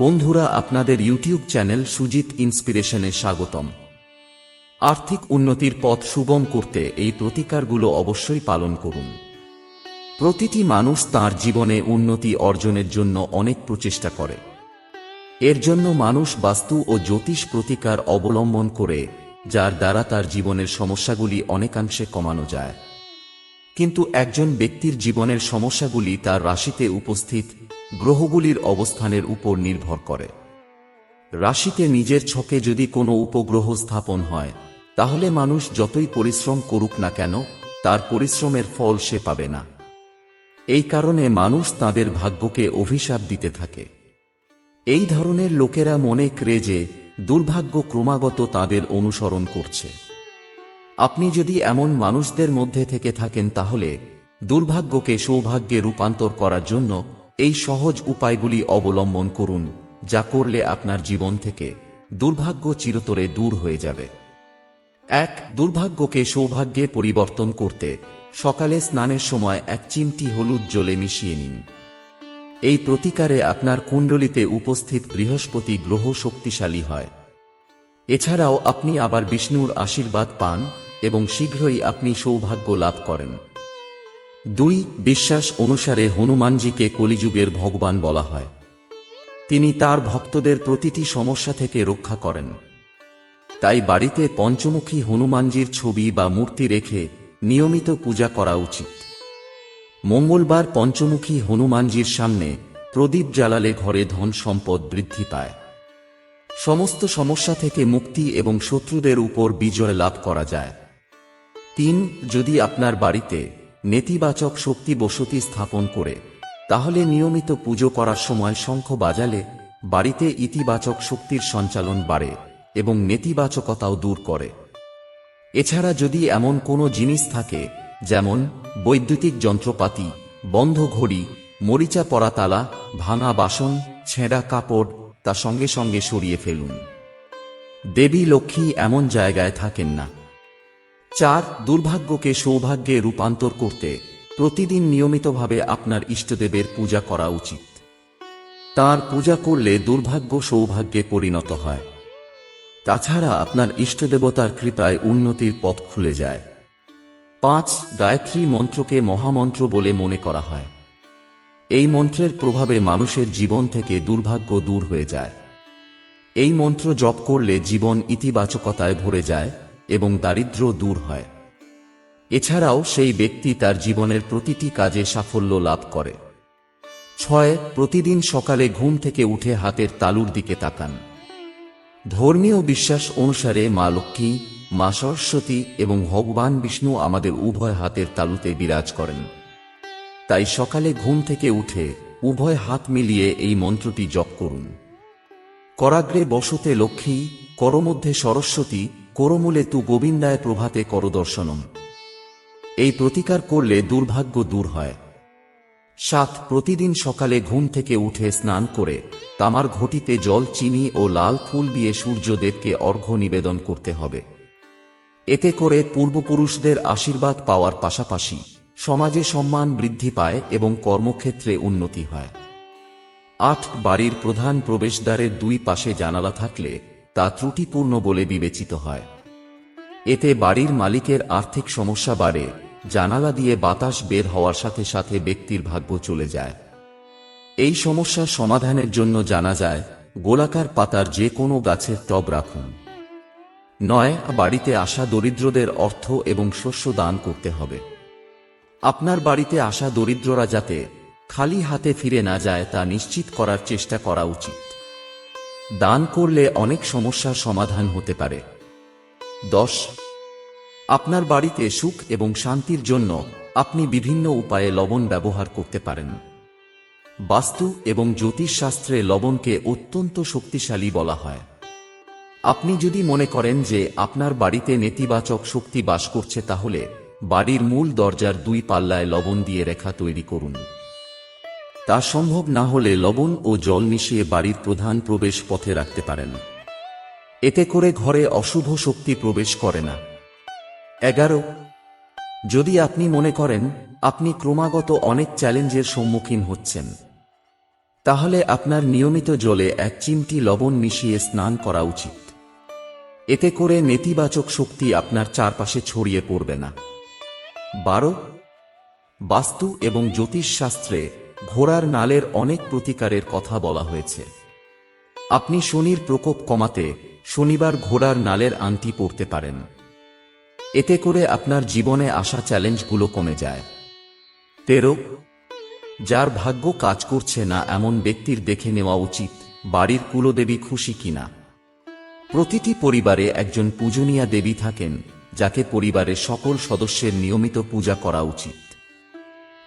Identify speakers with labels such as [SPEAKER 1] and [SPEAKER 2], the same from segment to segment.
[SPEAKER 1] বন্ধুরা, আপনাদের YouTube channel Sujit ইন্সপিরেশনে স্বাগতম। আর্থিক উন্নতির পথ সুগম করতে এই প্রতিকারগুলো অবশ্যই পালন করুন। প্রতিটি মানুষ তার জীবনে উন্নতি অর্জনের জন্য অনেক প্রচেষ্টা করে। এর জন্য মানুষ বাস্তু ও জ্যোতিষ প্রতিকার অবলম্বন করে, যার দ্বারা তার জীবনের সমস্যাগুলি অনেকাংশে কমানো যায়। কিন্তু একজন ব্যক্তির জীবনের সমস্যাগুলি তার রাশিতে উপস্থিত গ্রহগুলির অবস্থানের উপর নির্ভর করে। রাশিতে নিজের ছকে যদি কোনো উপগ্রহ স্থাপন হয়, তাহলে মানুষ যতই পরিশ্রম করুক না কেন, তার পরিশ্রমের ফল সে পাবে না। এই কারণে মানুষ তাদের ভাগ্যকে অভিশাপ দিতে থাকে। এই ধরনের লোকেরা মনে করে যে দুর্ভাগ্য ক্রমাগত তাদের অনুসরণ করছে। আপনি যদি এমন মানুষদের মধ্যে থেকে থাকেন তাহলে দুর্ভাগ্যকে সৌভাগ্যে রূপান্তর করার জন্য এই সহজ উপায়গুলি অবলম্বন করুন, যা করলে আপনার জীবন থেকে দুর্ভাগ্য চিরতরে দূর হয়ে যাবে। এক, দুর্ভাগ্যকে সৌভাগ্যে পরিবর্তন করতে সকালে স্নানের সময় এক চিমটি হলুদ জলে মিশিয়ে নিন। এই প্রতিকারে আপনার কুণ্ডলিতে উপস্থিত বৃহস্পতি গ্রহ শক্তিশালী হয়। এছাড়াও আপনি আবার বিষ্ণুর আশীর্বাদ পান এবং শীঘ্রই আপনি সৌভাগ্য লাভ করেন। দুই, বিশ্বাস অনুসারে হনুমানজিকে কলিযুগের ভগবান বলা হয়। তিনি তার ভক্তদের প্রতিটি সমস্যা থেকে রক্ষা করেন। তাই বাড়িতে পঞ্চমুখী হনুমানজির ছবি বা মূর্তি রেখে নিয়মিত পূজা করা উচিত। মঙ্গলবার পঞ্চমুখী হনুমানজির সামনে প্রদীপ জ্বালালে ঘরে ধন সম্পদ বৃদ্ধি পায়। সমস্ত সমস্যা থেকে মুক্তি এবং শত্রুদের উপর বিজয় লাভ করা যায়। তিন, যদি আপনার বাড়িতে নেতিবাচক শক্তি বসতি স্থাপন করে, তাহলে নিয়মিত পুজো করার সময় শঙ্খ বাজালে বাড়িতে ইতিবাচক শক্তির সঞ্চালন বাড়ে এবং নেতিবাচকতাও দূর করে। এছাড়া যদি এমন কোনো জিনিস থাকে, যেমন বৈদ্যুতিক যন্ত্রপাতি বন্ধ ঘড়ি মরিচা পরা তালা ভাঙা বাসন, ছেঁড়া কাপড় তা সঙ্গে সঙ্গে সরিয়ে ফেলুন। দেবী লক্ষ্মী এমন জায়গায় থাকেন না। চার দুর্ভাগ্যকে সৌভাগ্যে রূপান্তর করতে প্রতিদিন নিয়মিতভাবে আপনার ইষ্টদেবের পূজা করা উচিত। তার পূজা করলে দুর্ভাগ্য সৌভাগ্যে পরিণত হয়। তাছাড়া আপনার ইষ্টদেবতার কৃপায় উন্নতির পথ খুলে যায়। পাঁচ গায়ত্রী মন্ত্রকে মহামন্ত্র বলে মনে করা হয়। এই মন্ত্রের প্রভাবে মানুষের জীবন থেকে দুর্ভাগ্য দূর হয়ে যায়। এই মন্ত্র জপ করলে জীবন ইতিবাচকতায় ভরে যায় এবং দারিদ্র্য দূর হয়। এছাড়াও সেই ব্যক্তি তার জীবনের প্রতিটি কাজে সাফল্য লাভ করে। ছয়, প্রতিদিন সকালে ঘুম থেকে উঠে হাতের তালুর দিকে তাকান। ধর্মীয় বিশ্বাস অনুসারে মা লক্ষ্মী, মা সরস্বতী এবং ভগবান বিষ্ণু আমাদের উভয় হাতের তালুতে বিরাজ করেন। তাই সকালে ঘুম থেকে উঠে উভয় হাত মিলিয়ে এই মন্ত্রটি জপ করুন। করাগ্রে বসতে লক্ষ্মী, করমধ্যে সরস্বতী, করমূলে তু গোবিন্দায় প্রভাতে করদর্শনম। এই প্রতিকার করলে দুর্ভাগ্য দূর হয়। সাত, প্রতিদিন সকালে ঘুম থেকে উঠে স্নান করে তামার ঘটিতে জল, চিনি ও লাল ফুল দিয়ে সূর্যদেবকে অর্ঘ্য নিবেদন করতে হবে। এতে করে পূর্বপুরুষদের আশীর্বাদ পাওয়ার পাশাপাশি সমাজে সম্মান বৃদ্ধি পায় এবং কর্মক্ষেত্রে উন্নতি হয়। আট বাড়ির প্রধান প্রবেশদ্বারের দুই পাশে জানালা থাকলে তা ত্রুটিপূর্ণ বলে বিবেচিত হয়। এতে বাড়ির মালিকের আর্থিক সমস্যা বাড়ে, জানালা দিয়ে বাতাস বের হওয়ার সাথে সাথে ব্যক্তির ভাগ্য চলে যায়। এই সমস্যার সমাধানের জন্য জানা যায়, গোলাকার পাতার যে কোনো গাছের টব রাখুন। নয়, বাড়িতে আসা দরিদ্রদের অর্থ এবং শস্য দান করতে হবে। আপনার বাড়িতে আসা দরিদ্ররা যাতে খালি হাতে ফিরে না যায় তা নিশ্চিত করার চেষ্টা করা উচিত। দান করলে অনেক সমস্যার সমাধান হতে পারে। দশ, আপনার বাড়িতে সুখ এবং শান্তির জন্য আপনি বিভিন্ন উপায়ে লবণ ব্যবহার করতে পারেন। বাস্তু এবং জ্যোতিষশাস্ত্রে লবণকে অত্যন্ত শক্তিশালী বলা হয়। আপনি যদি মনে করেন যে আপনার বাড়িতে নেতিবাচক শক্তি বাস করছে তাহলে বাড়ির মূল দরজার দুই পাল্লায় লবণ দিয়ে রেখা তৈরি করুন। তা সম্ভব না হলে লবণ ও জল মিশিয়ে বাড়ির প্রধান প্রবেশ পথে রাখতে পারেন। এতে করে ঘরে অশুভ শক্তি প্রবেশ করে না। এগারো। যদি আপনি মনে করেন, আপনি ক্রমাগত অনেক চ্যালেঞ্জের সম্মুখীন হচ্ছেন। তাহলে আপনার নিয়মিত জলে এক চিমটি লবণ মিশিয়ে স্নান করা উচিত। এতে করে নেতিবাচক শক্তি আপনার চারপাশে ছড়িয়ে পড়বে না। বারো, বাস্তু এবং জ্যোতিষশাস্ত্রে ঘোড়ার নালের অনেক প্রতিকারের কথা বলা হয়েছে। আপনি শনির প্রকোপ কমাতে শনিবার ঘোড়ার নালের আংটি পরতে পারেন। এতে করে আপনার জীবনে আসা চ্যালেঞ্জগুলো কমে যায়। তেরো, যার ভাগ্য কাজ করছে না এমন ব্যক্তির দেখে নেওয়া উচিত, বাড়ির কুলদেবী খুশি কিনা। প্রতিটি পরিবারে একজন পূজনীয়া দেবী থাকেন যাকে পরিবারের সকল সদস্যের নিয়মিত পূজা করা উচিত।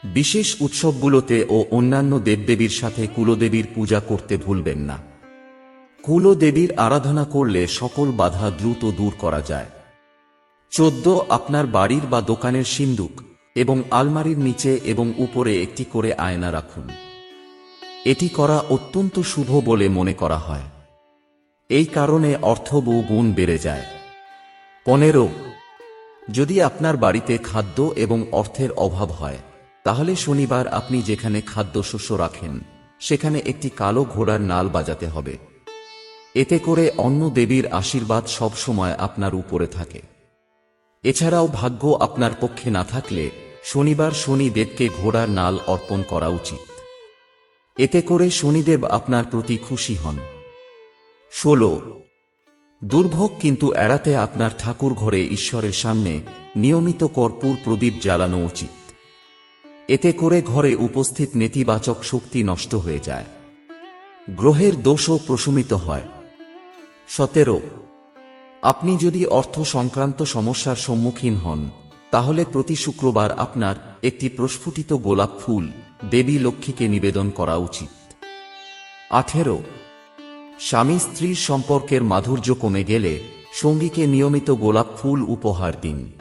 [SPEAKER 1] বিশেষ উৎসবগুলোতে ও অন্যান্য দেবদেবীর সাথে কুলদেবীর পূজা করতে ভুলবেন না। কুলদেবীর আরাধনা করলে সকল বাধা দ্রুত দূর করা যায়। চোদ্দ আপনার বাড়ির বা দোকানের সিন্দুক এবং আলমারির নিচে এবং উপরে একটি করে আয়না রাখুন। এটি করা অত্যন্ত শুভ বলে মনে করা হয়। এই কারণে অর্থ বহু গুণ বেড়ে যায়। পনেরো যদি আপনার বাড়িতে খাদ্য এবং অর্থের অভাব হয়, তাহলে শনিবার আপনি যেখানে খাদ্যশস্য রাখেন, সেখানে একটি কালো ঘোড়ার নাল বাজাতে হবে। এতে করে অন্য দেবীর আশীর্বাদ সবসময় আপনার উপরে থাকে। এছাড়াও ভাগ্য আপনার পক্ষে না থাকলে শনিবার শনিদেবকে ঘোড়ার নাল অর্পণ করা উচিত। এতে করে শনিদেব আপনার প্রতি খুশি হন। ষোলো দুর্ভোগ কিন্তু এড়াতে আপনার ঠাকুর ঘরে ঈশ্বরের সামনে নিয়মিত কর্পূর প্রদীপ জ্বালানো উচিত। এতে করে ঘরে উপস্থিত নেতিবাচক শক্তি নষ্ট হয়ে যায়। গ্রহের দোষও প্রশমিত হয়। সতেরো, আপনি যদি অর্থ সংক্রান্ত সমস্যার সম্মুখীন হন, তাহলে প্রতি শুক্রবার আপনার একটি প্রস্ফুটিত গোলাপ ফুল দেবী লক্ষ্মীকে নিবেদন করা উচিত। আঠেরো স্বামী স্ত্রীর সম্পর্কের মাধুর্য কমে গেলে সঙ্গীকে নিয়মিত গোলাপ ফুল উপহার দিন।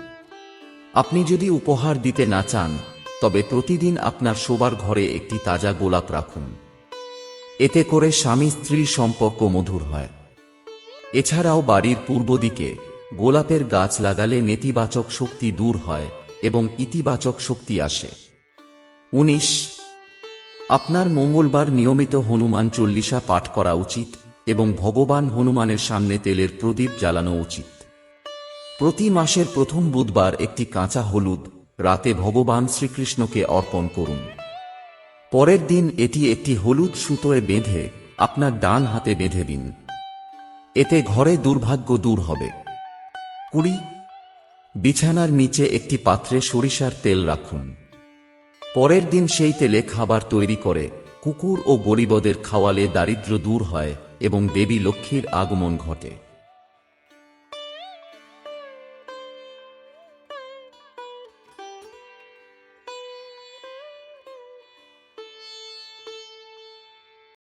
[SPEAKER 1] আপনি যদি উপহার দিতে না চান, তবে প্রতিদিন আপনার শোবার ঘরে একটি তাজা গোলাপ রাখুন। এতে করে স্বামী স্ত্রীর সম্পর্ক মধুর হয়। এছাড়াও বাড়ির পূর্ব দিকে গোলাপের গাছ লাগালে নেতিবাচক শক্তি দূর হয় এবং ইতিবাচক শক্তি আসে। উনিশ, আপনার মঙ্গলবার নিয়মিত হনুমান চল্লিশা পাঠ করা উচিত। এবং ভগবান হনুমানের সামনে তেলের প্রদীপ জ্বালানো উচিত। প্রতি মাসের প্রথম বুধবার একটি কাঁচা হলুদ রাতে ভগবান শ্রীকৃষ্ণকে অর্পণ করুন। পরের দিন এটি একটি হলুদ সুতোয় বেঁধে আপনার ডান হাতে বেঁধে দিন। এতে ঘরে দুর্ভাগ্য দূর হবে। কুড়ি, বিছানার নিচে একটি পাত্রে সরিষার তেল রাখুন। পরের দিন সেই তেলে খাবার তৈরি করে কুকুর ও গরিবদের খাওয়ালে দারিদ্র্য দূর হয়। এবং দেবী লক্ষ্মীর আগমন ঘটে।